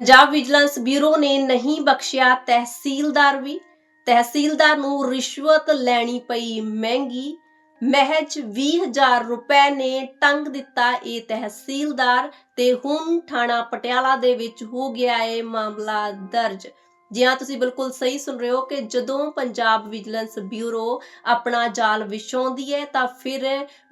Punjab vigilance bureau ਨੇ ਨਹੀਂ ਬਖਸ਼ਿਆ ਤਹਿਸੀਲਦਾਰ ਵੀ। ਤਹਿਸੀਲਦਾਰ ਨੂੰ ਰਿਸ਼ਵਤ ਲੈਣੀ ਪਈ ਮਹਿੰਗੀ। ਮਹਿਜ 20000 ਰੁਪਏ ਨੇ ਟੰਗ ਦਿੱਤਾ ਇਹ ਤਹਿਸੀਲਦਾਰ ਤੇ ਹੁਣ ਥਾਣਾ ਪਟਿਆਲਾ ਦੇ ਵਿੱਚ ਹੋ ਗਿਆ ਇਹ ਮਾਮਲਾ ਦਰਜ। ਜੀ ਹਾਂ ਤੁਸੀਂ ਬਿਲਕੁਲ ਸਹੀ ਸੁਣ ਰਹੇ ਹੋ ਕਿ ਜਦੋਂ ਪੰਜਾਬ ਵਿਜੀਲੈਂਸ ਬਿਊਰੋ ਆਪਣਾ ਜਾਲ ਵਿਛਾਉਂਦੀ ਹੈ ਤਾਂ ਫਿਰ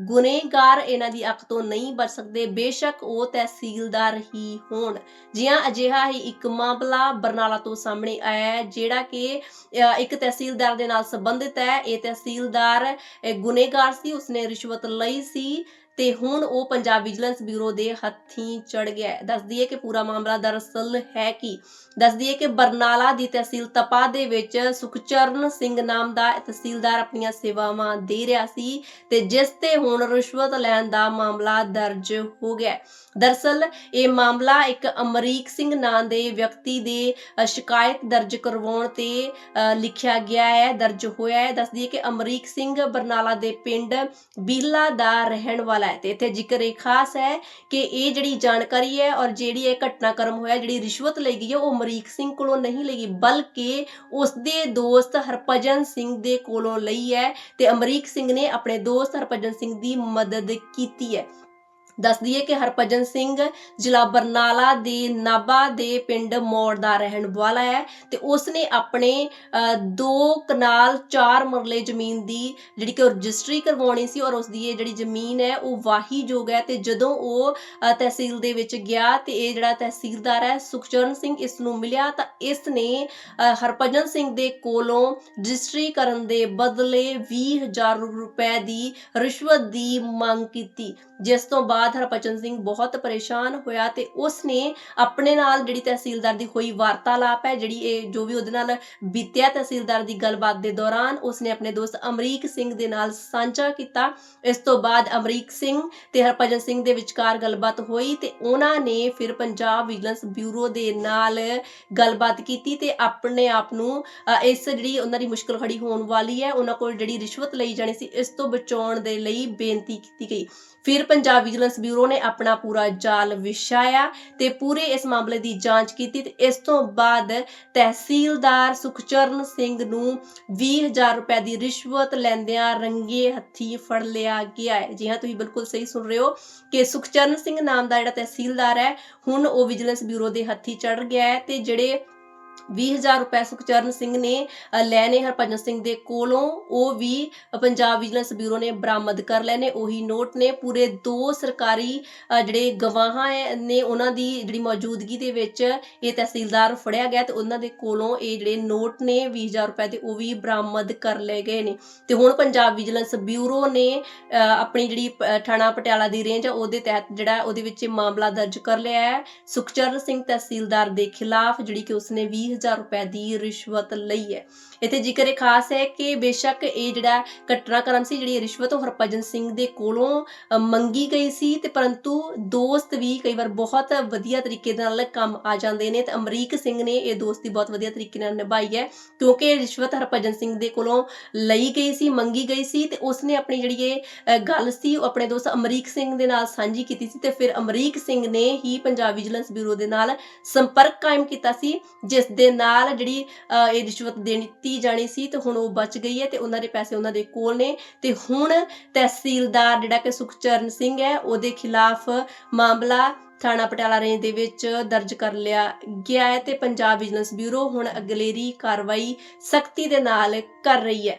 ਗੁਨੇਗਾਰ ਇਹਨਾਂ ਦੀ ਅੱਖ ਤੋਂ ਨਹੀਂ ਬਚ ਸਕਦੇ। ਬੇਸ਼ੱਕ ਉਹ ਤਹਿਸੀਲਦਾਰ ਹੀ ਹੋਣ। ਜੀ ਹਾਂ ਅਜਿਹਾ ਹੀ ਇੱਕ ਮਾਮਲਾ ਬਰਨਾਲਾ ਤੋਂ ਸਾਹਮਣੇ ਆਇਆ ਹੈ, ਜਿਹੜਾ ਕਿ ਇੱਕ ਤਹਿਸੀਲਦਾਰ ਦੇ ਨਾਲ ਸੰਬੰਧਿਤ ਹੈ। ਇਹ ਤਹਿਸੀਲਦਾਰ ਗੁਨੇਗਾਰ ਸੀ, ਉਸਨੇ ਰਿਸ਼ਵਤ ਲਈ ਸੀ। ਤੇ ਹੁਣ ਉਹ ਪੰਜਾਬ ਵਿਜੀਲੈਂਸ ਬਿਊਰੋ ਦੇ ਹੱਥੀਂ ਚੜ ਗਿਆ ਹੈ। ਦੱਸ ਦਈਏ ਕਿ ਪੂਰਾ ਮਾਮਲਾ ਦਰਅਸਲ ਹੈ ਕਿ? ਦੱਸ ਦਈਏ ਕਿ ਬਰਨਾਲਾ ਦੀ ਤਹਿਸੀਲ ਤਪਾ ਦੇ ਵਿੱਚ ਸੁਖਚਰਨ ਸਿੰਘ ਨਾਮ ਦਾ ਤਹਿਸੀਲਦਾਰ ਆਪਣੀਆਂ ਸੇਵਾਵਾਂ ਦੇ ਰਿਹਾ ਸੀ ਤੇ ਜਿਸ ਤੇ ਹੁਣ ਰਿਸ਼ਵਤ ਲੈਣ ਦਾ ਮਾਮਲਾ ਦਰਜ ਹੋ ਗਿਆ ਹੈ। ਦਰਅਸਲ ਇਹ ਮਾਮਲਾ ਇੱਕ ਅਮਰੀਕ ਸਿੰਘ ਨਾਂ ਦੇ ਵਿਅਕਤੀ ਦੇ ਸ਼ਿਕਾਇਤ ਦਰਜ ਕਰਵਾਉਣ ਤੇ ਲਿਖਿਆ ਗਿਆ ਹੈ, ਦਰਜ ਹੋਇਆ ਹੈ। ਦੱਸ ਦਈਏ ਕਿ ਅਮਰੀਕ ਸਿੰਘ ਬਰਨਾਲਾ ਦੇ ਪਿੰਡ ਬੀਲਾ ਦਾ ਰਹਿਣ ਵਾਲਾ ਹੈ ਤੇ ਇੱਥੇ ਜ਼ਿਕਰ ਇਹ ਖਾਸ ਹੈ ਕਿ ਇਹ ਜਿਹੜੀ ਜਾਣਕਾਰੀ ਹੈ ਔਰ ਜਿਹੜੀ ਇਹ ਘਟਨਾਕ੍ਰਮ ਹੋਇਆ, ਜਿਹੜੀ ਰਿਸ਼ਵਤ ਲਈ ਗਈ ਹੈ, ਉਹ ਅਮਰੀਕ ਸਿੰਘ ਕੋਲੋਂ ਨਹੀਂ ਲਈ ਗਈ, ਬਲਕਿ ਉਸ ਦੇ ਦੋਸਤ ਹਰਭਜਨ ਸਿੰਘ ਦੇ ਕੋਲੋਂ ਲਈ ਹੈ ਤੇ ਅਮਰੀਕ ਸਿੰਘ ਨੇ ਆਪਣੇ ਦੋਸਤ ਹਰਭਜਨ ਸਿੰਘ ਦੀ ਮਦਦ ਕੀਤੀ ਹੈ। ਦੱਸ ਦਈਏ ਕਿ ਹਰਭਜਨ ਸਿੰਘ ਜ਼ਿਲ੍ਹਾ ਬਰਨਾਲਾ ਦੇ ਨਾਬਾ ਦੇ ਪਿੰਡ ਮੋੜ ਦਾ ਰਹਿਣ ਵਾਲਾ ਹੈ ਤੇ ਉਸਨੇ ਆਪਣੇ ਦੋ ਕਨਾਲ 4 ਮਰਲੇ ਜ਼ਮੀਨ ਦੀ ਜਿਹੜੀ ਕਿ ਰਜਿਸਟਰੀ ਕਰਵਾਉਣੀ ਸੀ ਔਰ ਉਸ ਦੀ ਇਹ ਜਿਹੜੀ ਜ਼ਮੀਨ ਹੈ ਉਹ ਵਾਹੀਯੋਗ ਹੈ ਤੇ ਜਦੋਂ ਉਹ ਤਹਿਸੀਲ ਦੇ ਵਿੱਚ ਗਿਆ ਤੇ ਇਹ ਜਿਹੜਾ ਤਹਿਸੀਲਦਾਰ ਹੈ ਸੁਖਚਰਨ ਸਿੰਘ ਇਸ ਨੂੰ ਮਿਲਿਆ ਤਾਂ ਇਸ ਨੇ ਅ, ਹਰਭਜਨ ਸਿੰਘ ਦੇ ਕੋਲੋਂ ਰਜਿਸਟਰੀ ਕਰਨ ਦੇ ਬਦਲੇ 20000 ਰੁਪਏ ਦੀ ਰਿਸ਼ਵਤ ਦੀ ਮੰਗ ਕੀਤੀ ਜਿਸ ਤੋਂ ਬਾਅਦ ਬਾਅਦ ਹਰਭਜਨ ਸਿੰਘ ਬਹੁਤ ਪਰੇਸ਼ਾਨ ਹੋਇਆ ਤੇ ਉਸ ਨੇ ਆਪਣੇ ਨਾਲ ਜਿਹੜੀ ਤਹਿਸੀਲਦਾਰ ਦੀ ਹੋਈ ਵਾਰਤਾਲਾਪ ਹੈ, ਜਿਹੜੀ ਇਹ ਜੋ ਵੀ ਉਹਦੇ ਨਾਲ ਬੀਤਿਆ ਤਹਿਸੀਲਦਾਰ ਦੀ ਗੱਲਬਾਤ ਦੇ ਦੌਰਾਨ ਉਸਨੇ ਆਪਣੇ ਦੋਸਤ ਅਮਰੀਕ ਸਿੰਘ ਦੇ ਨਾਲ ਸਾਂਝਾ ਕੀਤਾ। ਇਸ ਤੋਂ ਬਾਅਦ ਅਮਰੀਕ ਸਿੰਘ ਤੇ ਹਰਭਜਨ ਸਿੰਘ ਦੇ ਵਿਚਕਾਰ ਗੱਲਬਾਤ ਹੋਈ ਤੇ ਉਹਨਾਂ ਨੇ ਫਿਰ ਪੰਜਾਬ ਵਿਜੀਲੈਂਸ ਬਿਊਰੋ ਦੇ ਨਾਲ ਗੱਲਬਾਤ ਕੀਤੀ ਤੇ ਆਪਣੇ ਆਪ ਨੂੰ ਇਸ ਜਿਹੜੀ ਉਹਨਾਂ ਦੀ ਮੁਸ਼ਕਲ ਖੜੀ ਹੋਣ ਵਾਲੀ ਹੈ, ਉਹਨਾਂ ਕੋਲ ਜਿਹੜੀ ਰਿਸ਼ਵਤ ਲਈ ਜਾਣੀ ਸੀ, ਇਸ ਤੋਂ ਬਚਾਉਣ ਦੇ ਲਈ ਬੇਨਤੀ ਕੀਤੀ ਗਈ। ਫਿਰ ਪੰਜਾਬ ਵਿਜੀਲੈਂਸ ਬਿਊਰੋ ਨੇ ਆਪਣਾ ਪੂਰਾ ਜਾਲ ਵਿਛਾਇਆ ਤੇ ਪੂਰੇ ਇਸ ਮਾਮਲੇ ਦੀ ਜਾਂਚ ਕੀਤੀ ਤੇ ਇਸ ਤੋਂ ਬਾਅਦ ਤਹਿਸੀਲਦਾਰ ਸੁਖਚਰਨ ਸਿੰਘ ਨੂੰ 20000 ਰੁਪਏ ਦੀ ਰਿਸ਼ਵਤ ਲੈਂਦਿਆਂ ਰੰਗੇ ਹੱਥੀ ਫੜ ਲਿਆ ਗਿਆ ਹੈ। ਜੀ ਹਾਂ, ਤੁਸੀਂ ਬਿਲਕੁਲ ਸਹੀ ਸੁਣ ਰਹੇ ਹੋ ਕਿ ਸੁਖਚਰਨ ਸਿੰਘ ਨਾਮ ਦਾ ਜਿਹੜਾ ਤਹਿਸੀਲਦਾਰ ਹੈ, ਹੁਣ ਉਹ ਵਿਜੀਲੈਂਸ ਬਿਊਰੋ ਦੇ ਹੱਥੀ ਚੜ ਗਿਆ ਹੈ ਤੇ ਜਿਹੜੇ 20000 ਰੁਪਏ ਸੁਖਚਰਨ ਸਿੰਘ ਨੇ ਲੈ ਨੇ ਹਰਭਜਨ ਸਿੰਘ ਦੇ ਕੋਲੋਂ। ਉਹ ਵੀ ਪੰਜਾਬ ਵਿਜੀਲੈਂਸ ਬਿਊਰੋ ਨੇ ਬਰਾਮਦ ਕਰ ਲਏ ਨੇ। ਉਹੀ ਨੋਟ ਨੇ ਪੂਰੇ ਦੋ ਸਰਕਾਰੀ ਜਿਹੜੇ ਗਵਾਹਾਂ ਨੇ ਉਹਨਾਂ ਦੀ ਜਿਹੜੀ ਮੌਜੂਦਗੀ ਦੇ ਵਿੱਚ ਇਹ ਤਹਿਸੀਲਦਾਰ ਫੜਿਆ ਗਿਆ ਤੇ ਉਹਨਾਂ ਦੇ ਕੋਲੋਂ ਇਹ ਜਿਹੜੇ ਨੋਟ ਨੇ 20000 ਰੁਪਏ ਦੇ ਉਹ ਵੀ ਬਰਾਮਦ ਕਰ ਲਏ ਗਏ ਨੇ। ਤੇ ਹੁਣ ਪੰਜਾਬ ਵਿਜੀਲੈਂਸ ਬਿਊਰੋ ਨੇ ਅ, ਆਪਣੀ ਜਿਹੜੀ ਥਾਣਾ ਪਟਿਆਲਾ ਦੀ ਰੇਂਜ ਉਹਦੇ ਤਹਿਤ ਜਿਹੜਾ ਉਹਦੇ ਵਿੱਚ ਮਾਮਲਾ ਦਰਜ ਕਰ ਲਿਆ ਹੈ। ਸੁਖਚਰਨ ਸਿੰਘ ਤਹਿਸੀਲਦਾਰ ਦੇ ਖਿਲਾਫ ਜਿਹੜੀ ਕਿ ਉਸਨੇ 20000 ਰੁਪਏ ਦੀ ਰਿਸ਼ਵਤ ਲਈ ਹੈ। ਇੱਥੇ ਜ਼ਿਕਰ ਇਹ ਖਾਸ ਹੈ ਕਿ ਬੇਸ਼ੱਕ ਇਹ ਜਿਹੜਾ ਘਟਨਾਕ੍ਰਮ ਸੀ, ਜਿਹੜੀ ਰਿਸ਼ਵਤ ਉਹ ਹਰਭਜਨ ਸਿੰਘ ਦੇ ਕੋਲੋਂ ਮੰਗੀ ਗਈ ਸੀ ਤੇ ਪਰੰਤੂ ਦੋਸਤ ਵੀ ਕਈ ਵਾਰ ਬਹੁਤ ਵਧੀਆ ਤਰੀਕੇ ਨਾਲ ਕੰਮ ਆ ਜਾਂਦੇ ਨੇ ਤੇ ਅਮਰੀਕ ਸਿੰਘ ਨੇ ਇਹ ਦੋਸਤੀ ਬਹੁਤ ਵਧੀਆ ਤਰੀਕੇ ਨਾਲ ਨਿਭਾਈ ਹੈ ਕਿਉਂਕਿ ਇਹ ਰਿਸ਼ਵਤ ਹਰਭਜਨ ਸਿੰਘ ਦੇ ਕੋਲੋਂ ਲਈ ਗਈ ਸੀ, ਮੰਗੀ ਗਈ ਸੀ ਤੇ ਉਸਨੇ ਆਪਣੀ ਜਿਹੜੀ ਇਹ ਗੱਲ ਸੀ ਉਹ ਆਪਣੇ ਦੋਸਤ ਅਮਰੀਕ ਸਿੰਘ ਦੇ ਨਾਲ ਸਾਂਝੀ ਕੀਤੀ ਸੀ ਤੇ ਫਿਰ ਅਮਰੀਕ ਸਿੰਘ ਨੇ ਹੀ ਪੰਜਾਬ ਵਿਜੀਲੈਂਸ ਬਿਊਰੋ ਦੇ ਨਾਲ ਸੰਪਰਕ ਕਾਇਮ ਕੀਤਾ ਸੀ, ਜਿਸ ਦੇ ਨਾਲ ਜਿਹੜੀ ਇਹ ਰਿਸ਼ਵਤ ਦੇਣੀ ਦਿੱਤੀ ਜਾਣੀ ਸੀ ਤੇ ਹੁਣ ਉਹ ਬਚ ਗਈ ਹੈ ਤੇ ਉਹਨਾਂ ਦੇ ਪੈਸੇ ਉਹਨਾਂ ਦੇ ਕੋਲ ਨੇ ਤੇ ਹੁਣ ਤਹਿਸੀਲਦਾਰ ਜਿਹੜਾ ਕਿ ਸੁਖਚਰਨ ਸਿੰਘ ਹੈ, ਉਹਦੇ ਖਿਲਾਫ ਮਾਮਲਾ ਥਾਣਾ ਪਟਿਆਲਾ ਰੇਂਜ ਦੇ ਵਿੱਚ ਦਰਜ ਕਰ ਲਿਆ ਗਿਆ ਹੈ ਤੇ ਪੰਜਾਬ ਵਿਜੀਲੈਂਸ ਬਿਊਰੋ ਹੁਣ ਅਗਲੇਰੀ ਕਾਰਵਾਈ ਸਖਤੀ ਦੇ ਨਾਲ ਕਰ ਰਹੀ ਹੈ।